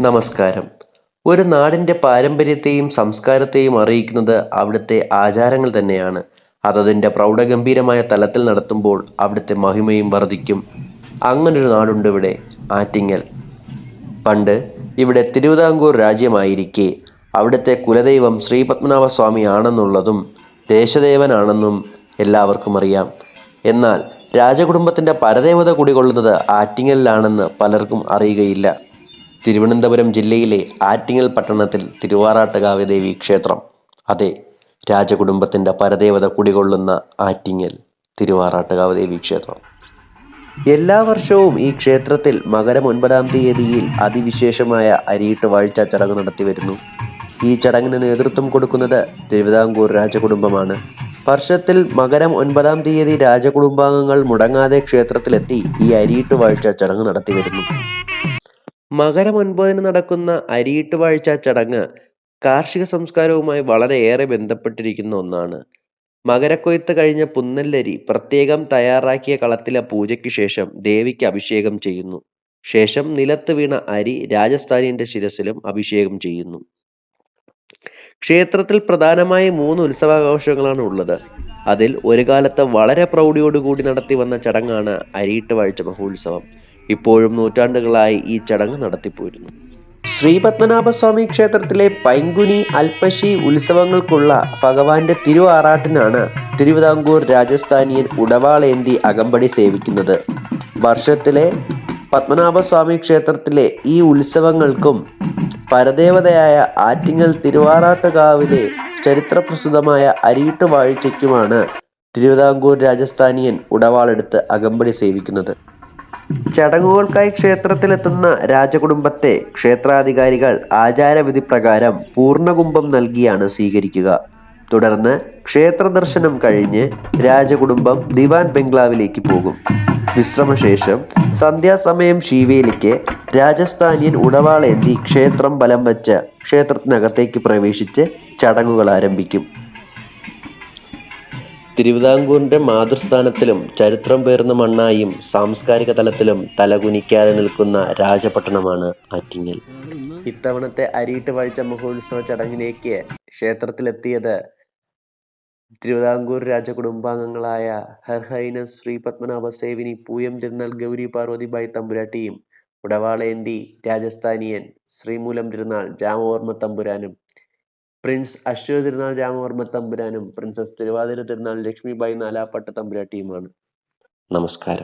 നമസ്കാരം. ഒരു നാടിന്റെ പാരമ്പര്യത്തെയും സംസ്കാരത്തെയും അറിയിക്കുന്നത് അവിടുത്തെ ആചാരങ്ങൾ തന്നെയാണ്. അതതിന്റെ പ്രൗഢഗംഭീരമായ തലത്തിൽ നടത്തുമ്പോൾ അവിടുത്തെ മഹിമയും വർദ്ധിക്കും അങ്ങനൊരു നാടുണ്ട് ഇവിടെ ആറ്റിങ്ങൽ. പണ്ട് ഇവിടെ തിരുവിതാംകൂർ രാജ്യമായിരിക്കെ അവിടുത്തെ കുലദൈവം ശ്രീപത്മനാഭസ്വാമി ആണെന്നുള്ളതും ദേശദേവനാണെന്നും എല്ലാവർക്കും അറിയാം. എന്നാൽ രാജകുടുംബത്തിന്റെ പരദേവത കുടികൊള്ളുന്നത് ആറ്റിങ്ങലിലാണെന്ന് പലർക്കും അറിയുകയില്ല. തിരുവനന്തപുരം ജില്ലയിലെ ആറ്റിങ്ങൽ പട്ടണത്തിൽ തിരുവാറാട്ടുകാവ് ദേവി ക്ഷേത്രം. അതെ രാജകുടുംബത്തിന്റെ പരദേവത കുടികൊള്ളുന്ന ആറ്റിങ്ങൽ തിരുവാറാട്ടുകാവ് ദേവി ക്ഷേത്രം. എല്ലാ വർഷവും ഈ ക്ഷേത്രത്തിൽ മകരം ഒൻപതാം തീയതിയിൽ അതിവിശേഷമായ അരിയിട്ട് വാഴ്ച ചടങ്ങ് നടത്തി വരുന്നു. ഈ ചടങ്ങിന് നേതൃത്വം കൊടുക്കുന്നത് തിരുവിതാംകൂർ രാജകുടുംബമാണ്. വർഷത്തിൽ മകരം ഒൻപതാം തീയതി രാജകുടുംബാംഗങ്ങൾ മുടങ്ങാതെ ക്ഷേത്രത്തിലെത്തി ഈ അരിയിട്ട് വാഴ്ച ചടങ്ങ് നടത്തി വരുന്നു. മകരം ഒൻപതിന് നടക്കുന്ന അരിയിട്ട് വാഴ്ച ചടങ്ങ് കാർഷിക സംസ്കാരവുമായി വളരെയേറെ ബന്ധപ്പെട്ടിരിക്കുന്ന ഒന്നാണ്. മകരക്കൊയ്ത്ത് കഴിഞ്ഞ പുന്നല്ലരി പ്രത്യേകം തയ്യാറാക്കിയ കളത്തിലെ പൂജയ്ക്ക് ശേഷം ദേവിക്ക് അഭിഷേകം ചെയ്യുന്നു. ശേഷം നിലത്ത് വീണ അരി രാജസ്ഥാനിന്റെ ശിരസിലും അഭിഷേകം ചെയ്യുന്നു. ക്ഷേത്രത്തിൽ പ്രധാനമായി മൂന്ന് ഉത്സവാഘോഷങ്ങളാണ് ഉള്ളത്. അതിൽ ഒരു കാലത്ത് വളരെ പ്രൗഢിയോടുകൂടി നടത്തി വന്ന ചടങ്ങാണ് അരിയിട്ട് വാഴ്ച മഹോത്സവം. ഇപ്പോഴും നൂറ്റാണ്ടുകളായി ഈ ചടങ്ങ് ശ്രീ പത്മനാഭസ്വാമി ക്ഷേത്രത്തിലെ പൈങ്കുനി അൽപശി ഉത്സവങ്ങൾക്കുള്ള ഭഗവാന്റെ തിരു ആറാട്ടിനാണ് തിരുവിതാംകൂർ രാജസ്ഥാനിയൻ ഉടവാളേന്തി അകമ്പടി സേവിക്കുന്നത്. വർഷത്തിലെ പത്മനാഭസ്വാമി ക്ഷേത്രത്തിലെ ഈ ഉത്സവങ്ങൾക്കും പരദേവതയായ ആറ്റിങ്ങൽ തിരുവാറാട്ടുകാവിലെ ചരിത്രപ്രസിദ്ധമായ അരിയിട്ട് വാഴ്ചയ്ക്കുമാണ് തിരുവിതാംകൂർ രാജസ്ഥാനിയൻ ഉടവാളെടുത്ത് അകമ്പടി സേവിക്കുന്നത്. ചടങ്ങുകൾക്കായി ക്ഷേത്രത്തിലെത്തുന്ന രാജകുടുംബത്തെ ക്ഷേത്രാധികാരികൾ ആചാരവിധി പ്രകാരം പൂർണകുംഭം നൽകിയാണ് സ്വീകരിക്കുക. തുടർന്ന് ക്ഷേത്ര ദർശനം കഴിഞ്ഞ് രാജകുടുംബം ദിവാൻ ബംഗ്ലാവിലേക്ക് പോകും. വിശ്രമശേഷം സന്ധ്യാസമയം ശീവേലിക്ക് രാജസ്ഥാനിയൻ ഉടവാളേന്തി ക്ഷേത്രം ബലം വച്ച് ക്ഷേത്രത്തിനകത്തേക്ക് പ്രവേശിച്ച് ചടങ്ങുകൾ ആരംഭിക്കും. തിരുവിതാംകൂറിന്റെ മാതൃസ്ഥാനത്തിലും ചരിത്രം പേർന്ന മണ്ണായും സാംസ്കാരിക തലത്തിലും തലകുനിക്കാതെ നിൽക്കുന്ന രാജപട്ടണമാണ് ആറ്റിങ്ങൽ. ഇത്തവണത്തെ അരിയിട്ട് വാഴ്ച മഹോത്സവ ചടങ്ങിലേക്ക് ക്ഷേത്രത്തിലെത്തിയത് തിരുവിതാംകൂർ രാജകുടുംബാംഗങ്ങളായ ഹർഹൈന ശ്രീ പത്മനാഭ സേവിനി പൂയം തിരുനാൾ ഗൗരി പാർവതിബായി തമ്പുരാട്ടിയും ഉടവാളേന്തി രാജസ്ഥാനിയൻ ശ്രീമൂലം തിരുനാൾ രാമവർമ്മ തമ്പുരാനും പ്രിൻസ് അശ്വ തിരുനാൾ രാമവർമ്മ തമ്പുരാനും പ്രിൻസസ് തിരുവാതിര തിരുനാൾ ലക്ഷ്മിബായി നാലാപ്പട്ട തമ്പുരാട്ടിയുമാണ്. നമസ്കാരം.